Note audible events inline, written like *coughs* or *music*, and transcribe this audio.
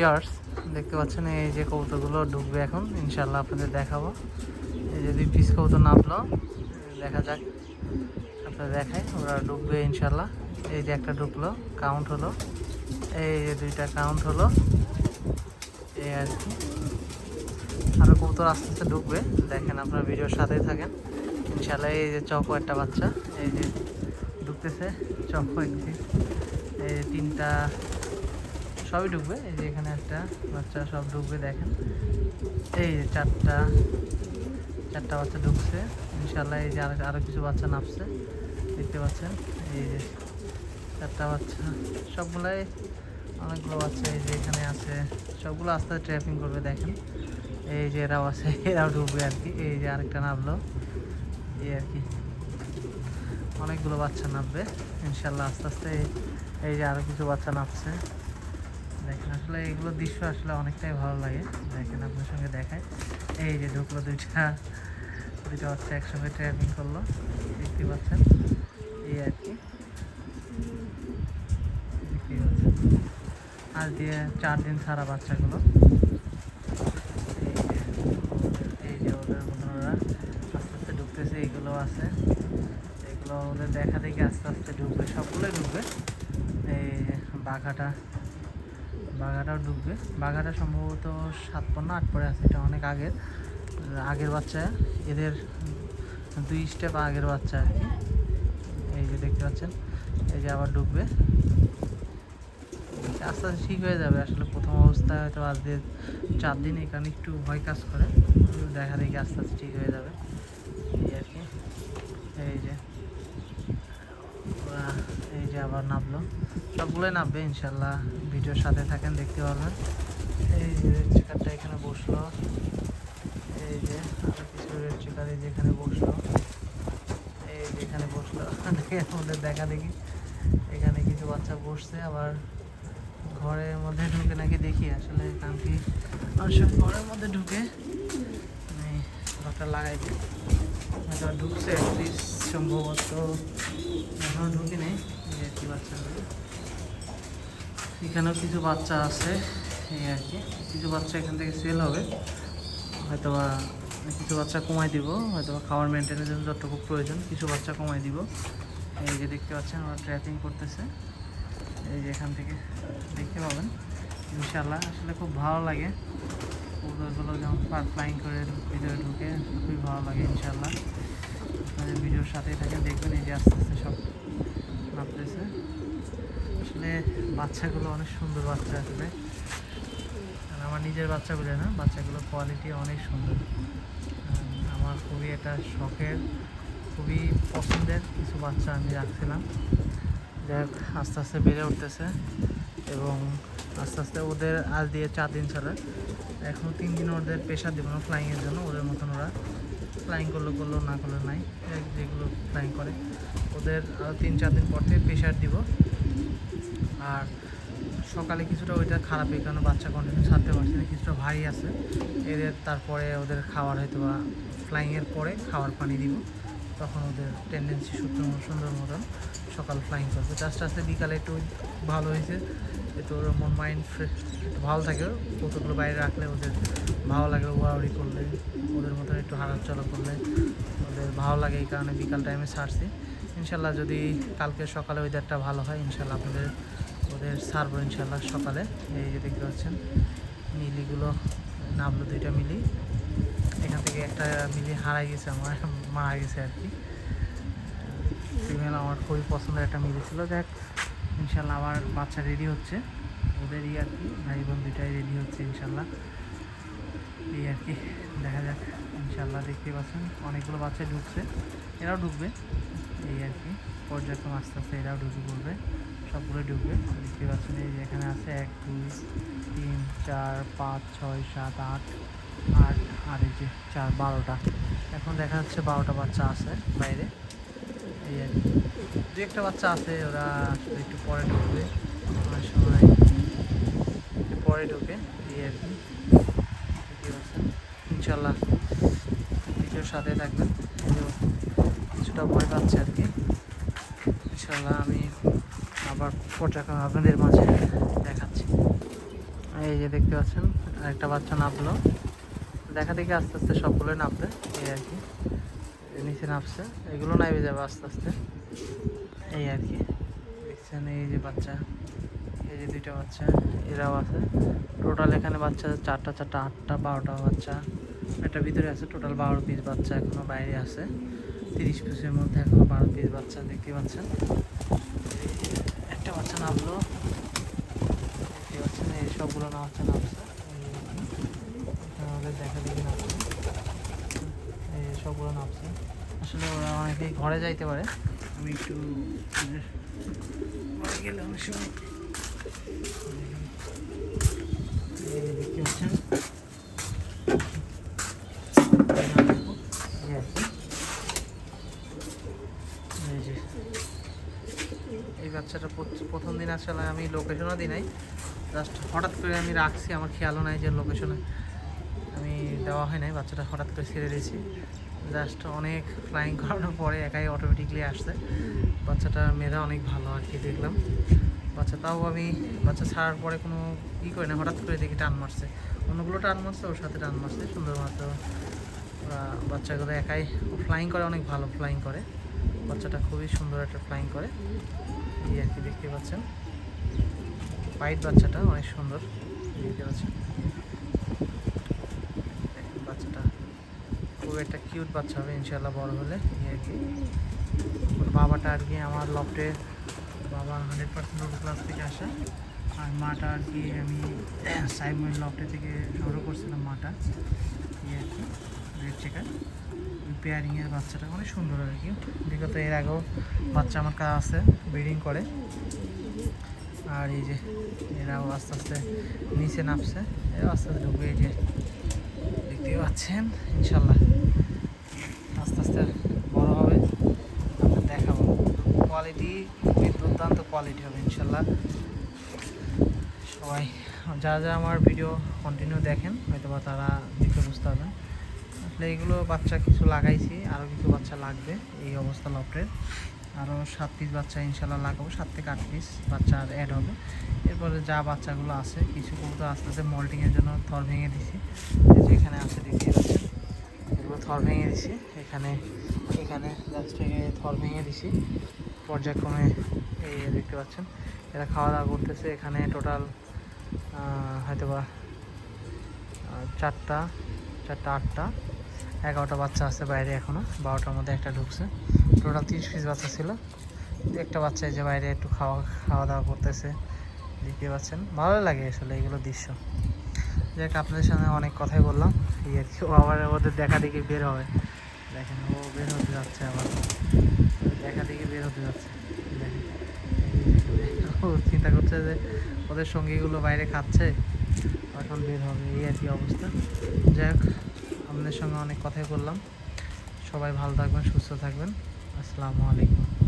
Years দেখতে পাচ্ছেন এই যে কবুতরগুলো ঢুকবে এখন। ইনশাল্লাহ আপনাদের দেখাবো। এই যে দুই পিস কবুতর নামলো। দেখা যাক, আপনাদের দেখাই, ওরা ঢুকবে ইনশাল্লাহ এই যে একটা ঢুকলো কাউন্ট হলো। এই যে দুইটা কাউন্ট হলো। এই আর কি। আরও কবুতর আস্তে আস্তে ঢুকবে। দেখেন আপনার ভিডিওর সাথেই থাকেন। ইনশাল্লাহ এই যে চকো একটা বাচ্চা, এই যে ঢুকতেছে, চকো একটি। এই তিনটা সবই ঢুকবে? এই যে এখানে একটা বাচ্চা সব ঢুকবে, দেখেন। এই যে চারটা চারটা বাচ্চা ঢুকছে। ইনশাল্লাহ এই যে আর আরও কিছু বাচ্চা নামছে। দেখতে পাচ্ছেন? এই যে চারটা বাচ্চা। সবগুলাই অনেকগুলো বাচ্চা এই যে এখানে আছে। সবগুলো আস্তে আস্তে ট্র্যাপিং করবে, দেখেন। এই যে এরাও আছে, এরাও ঢুকবে আর কি। এই যে আরেকটা নামলো। এই আর কি। অনেকগুলো বাচ্চা নামবে। ইনশাল্লাহ আস্তে আস্তে এই- এই যে আরও কিছু বাচ্চা নামছে। দেখেন, আসলে এগুলো দৃশ্য আসলে অনেকটাই ভালো লাগে। দেখেন, আপনার সঙ্গে দেখায়। এই যে ঢুকলো দুইটা দুইটা বাচ্চা একসঙ্গে ট্র্যাপিং করল দেখতে পাচ্ছেন। এই আর কি। পাচ্ছেন। আজ দিয়ে চার দিন সারা বাচ্চাগুলো, এই যে ওদের মতন ওরা আস্তে আস্তে ঢুকতেছে এইগুলো আছে। এগুলো ওদের দেখা দেখি আস্তে আস্তে ঢুকবে, সবগুলোই ঢুকবে। এই বাঘাটা বাঘাটাও ঢুকবে। বাঘাটা সম্ভবত সাত না আট পরে আছে, এটা অনেক আগের। আগের বাচ্চা, এদের দুই স্টেপ আগের বাচ্চা আর কি। এই যে দেখতে পাচ্ছেন, এই যে আবার ঢুকবে। আস্তে আস্তে ঠিক হয়ে যাবে, আসলে প্রথম অবস্থায় হয়তো আজকে চার দিন এখানে একটু ভয় কাজ করে। দেখা দেখি আস্তে আস্তে ঠিক হয়ে যাবে। এই আর কি। এই যে এই যে আবার নামলো। সবগুলোই নামবে ইনশাল্লাহ। ভিডিওর সাথে থাকেন, দেখতে পারবেন। এই যে রেড চিকারটা এখানে বসল। এই যে আরও কিছু রেড চিকার এই যে এখানে বসল। এই যে এখানে বসল। ওদের দেখা দেখি। এখানে কিছু বাচ্চা বসছে, আবার ঘরের মধ্যে ঢুকে নাকি দেখি। আসলে কারণ কি? সময় ঘরের মধ্যে ঢুকে আমি ঘরটা লাগাই দিই। ঢুকছে সম্ভবত এখনও ঢুকি নেই। যে কি বাচ্চাগুলো এখানেও কিছু বাচ্চা আছে, এই আর কি। কিছু বাচ্চা এখান থেকে সেল হবে। হয়তোবা কিছু বাচ্চা কমাই দিব হয়তো খাবার মেনটেনের জন্য যতটুকু প্রয়োজন, কিছু বাচ্চা কমাই দিব। এই যে দেখতে পাচ্ছেন, ওরা ট্র্যাপিং করতেছে। এই যে এখান থেকে দেখতে পাবেন। ইনশাল্লাহ আসলে খুব ভালো লাগে। কবুতরগুলো যেমন পার ফ্লাইং করে ভিতরে ঢুকে, খুবই ভালো লাগে ইনশাল্লাহ আপনাদের ভিডিওর সাথেই থাকে দেখবেন এই যে আস্তে আস্তে সব নামতেছে। আসলে বাচ্চাগুলো অনেক সুন্দর বাচ্চা আসলে। আমার নিজের বাচ্চা বাচ্চাগুলো না, বাচ্চাগুলোর কোয়ালিটি অনেক সুন্দর। আমার খুবই একটা শখের, খুবই পছন্দের কিছু বাচ্চা আমি রাখছিলাম। যাই আস্তে আস্তে বেড়ে উঠতেছে এবং আস্তে আস্তে ওদের আজ দিয়ে চার দিন ছাড়া এখনও তিন দিন ওদের প্রেশার দেবো না ফ্লাইংয়ের জন্য, ওদের মতন ওরা ফ্লাইং করল করল, না করল, নাই। যেগুলো ফ্লাইং করে। ওদের তিন চার দিন পর থেকে প্রেশার দিব। আর সকালে কিছুটা ওইটা খারাপ এই কারণে বাচ্চা কন্টিনিউ ছাড়তে পারছে না, কিছুটা ভারী আছে। এদের তারপরে ওদের খাওয়ার হয়তো বা ফ্লাইংয়ের পরে খাবার পানি দিব। তখন ওদের টেন্ডেন্সি সুন্দর সুন্দর মতন সকাল ফ্লাইং করবে। জাস্ট আস্তে বিকালে একটু ভালো হয়েছে, একটু ওর মন মাইন্ড ফ্রেশ একটু ভালো থাকে কতগুলো বাইরে রাখলে ওদের ভালো লাগে, ওড়াউড়ি করলে, ওদের মতন একটু হাঁটাচলা করলে ওদের ভালো লাগে, এই কারণে বিকাল টাইমে ছাড়ছি। ইনশাল্লাহ যদি কালকে সকালে ওয়েদারটা ভালো হয়, ইনশাল্লাহ আপনাদের ওদের ছাড়বো ইনশাল্লাহ সকালে। এই যে দেখতে পাচ্ছেন, মিলিগুলো নামলো দুইটা মিলি। এখান থেকে একটা মিলি হারাই গেছে, আমার মারা গেছে আর কি। ফিমেল আমার খুবই পছন্দের একটা মিলি ছিল। দেখ ইনশাল্লাহ আমার বাচ্চা রেডি হচ্ছে। ওদেরই আর কি ভাই বোন দুইটাই রেডি হচ্ছে ইনশাল্লাহ এই আর কি, দেখা যাক ইনশাল্লাহ দেখতে পাচ্ছেন, অনেকগুলো বাচ্চা ঢুকছে। এরাও ঢুকবে। এই আর কি, পর্যায়ক্রম আস্তে আস্তে এরাও ঢুকে পড়বে। সবগুলো ঢুকবে। দেখতে পাচ্ছেন এই এখানে আছে এক, দুই, তিন, চার, পাঁচ, ছয়, সাত, আট আট, আর এই যে চার, বারোটা। এখন দেখা যাচ্ছে বারোটা বাচ্চা আছে বাইরে। এই আর দু একটা বাচ্চা আছে, ওরা একটু পরে ঢুকবে। অনেক সময় একটু পরে ঢুকে, এই আর কি। ইনশাল্লাহ ভিডিওর সাথে থাকবেন। কিছুটা ভয় পাচ্ছে আর কি। ইনশাল্লাহ আমি আবার পর্যায়ক্রমে আপনাদের মাঝে দেখাচ্ছি। এই যে দেখতে পাচ্ছেন, আরেকটা বাচ্চা নামলো। দেখা দেখি আস্তে আস্তে সবগুলোই নামবে, এই আর কি। নিচে নামছে, এগুলো নাইবে যাবে আস্তে আস্তে। এই আর কি। দেখছেন এই যে বাচ্চা, এই যে দুইটা বাচ্চা, এরাও আছে। টোটাল এখানে বাচ্চা চারটা চারটা, আটটা, বারোটা বাচ্চা। একটা ভিতরে আছে টোটাল বারো পিস বাচ্চা এখনও বাইরে আছে। তিরিশ পিসের মধ্যে এখনও বারো পিস বাচ্চা দেখতে পাচ্ছেন। বাচ্চা নামলো দেখতে পাচ্ছেন এই সবগুলো নামছে নামছে আমাদের দেখা দেখি নামছে এই সবগুলো নামছে আসলে ওরা অনেকেই ঘরে যাইতে পারে। আমি একটু গেলাম ঘরে গেলে অনেক সময় এই যে দেখতে পাচ্ছেন এই আর কি। এই যে এই বাচ্চাটা প্রথ- প্রথম দিন আসলে আমি লোকেশনও দিই নাই। জাস্ট হঠাৎ করে আমি রাখছি, আমার খেয়ালও নাই যে লোকেশনে আমি দেওয়া হয় নাই, বাচ্চাটা হঠাৎ করে ছেড়ে দিয়েছি। জাস্ট অনেক ফ্লাইং করানোর পরে একাই অটোমেটিকলি আসছে। বাচ্চাটার মেধা অনেক ভালো আর কি দেখলাম। বাচ্চা তাও আমি, বাচ্চা ছাড়ার পরে কোনো ই করি না, হঠাৎ করে দেখি টান মারছে। অন্যগুলো টান মারছে, ওর সাথে টান মারছে। সুন্দর মতো ওরা বাচ্চাগুলো একাই ফ্লাইং করে অনেক ভালো ফ্লাইং করে। বাচ্চাটা খুবই সুন্দর একটা ফ্লাইং করে। এই আর কি দেখতে পাচ্ছেন। হোয়াইট বাচ্চাটা অনেক সুন্দর। বাচ্চাটা। খুব একটা কিউট বাচ্চা হবে ইনশাল্লাহ বড় হলে। আর কি। বাবাটা আর কি আমার লফটে বাবা হান্ড্রেড পার্সেন্ট ওর ক্লাস থেকে আসে। আর মাটা আর কি আমি *coughs* সাইময়ের লফটে থেকে সংগ্রহ করছিলাম মাটা। এই আর কি। রেড চিকেন পেয়ারিংয়ের বাচ্চাটা অনেক সুন্দর আর কি। বিগত এর আগেও বাচ্চা আমার কাছে আছে ব্রিডিং করে। আর এই যে এরাও আস্তে আস্তে নিচে নামছে। এরাও আস্তে আস্তে ঢুকবে, এই যে দেখতেই পাচ্ছেন, ইনশাল্লাহ। আস্তে আস্তে বড় হবে আপনাদের দেখাবো। কোয়ালিটি খুবই দুর্দান্ত কোয়ালিটি হবে, ইনশাল্লাহ। সবাই, যারা যারা আমার ভিডিও কন্টিনিউ দেখেন হয়তো বা তারা দেখে বুঝতে পারবেন। আসলে এগুলো বাচ্চা কিছু লাগাইছি আরও কিছু বাচ্চা লাগবে এই অবস্থা লফটের আরও সাত পিস বাচ্চা ইনশাল্লাহ লাগাবো, সাত থেকে আট পিস বাচ্চা আর অ্যাড হবে। এরপরে যা বাচ্চাগুলো আছে, কিছু কবুতর আস্তে আস্তে মল্টিংয়ের জন্য থর ভেঙে দিছি। এই যে এখানে আছে দেখতে পাচ্ছেন, এগুলো থর ভেঙে দিছি। এখানে এখানে জাস্ট থর ভেঙে দিছি। পর্যায়ক্রমে এই দেখতে পাচ্ছেন, এরা খাওয়া দাওয়া করতেছে। এখানে টোটাল হয়তো বা চারটা চারটা, আটটা। এগারোটা বাচ্চা আছে বাইরে এখনও বারোটার মধ্যে একটা ঢুকছে। টোটাল তিরিশ পিস বাচ্চা ছিল। একটা বাচ্চা যে বাইরে একটু খাওয়া খাওয়া দাওয়া করতেছে। দেখতে পাচ্ছেন। ভালো লাগে আসলে এগুলো দৃশ্য। যাক আপনাদের সামনে অনেক কথাই বললাম। এই আর কি, ও আবার ওদের দেখা দেখি বের হবে। দেখেন, ও বের হতে যাচ্ছে আবার। দেখা দেখি বের হতে যাচ্ছে। ও চিন্তা করছে যে ওদের সঙ্গীগুলো বাইরে খাচ্ছে। এখন বের হবে? এই আর কি অবস্থা। যাই হোক আপনাদের সঙ্গে অনেক কথাই বললাম। সবাই ভালো থাকবেন সুস্থ থাকবেন। আসসালামু আলাইকুম।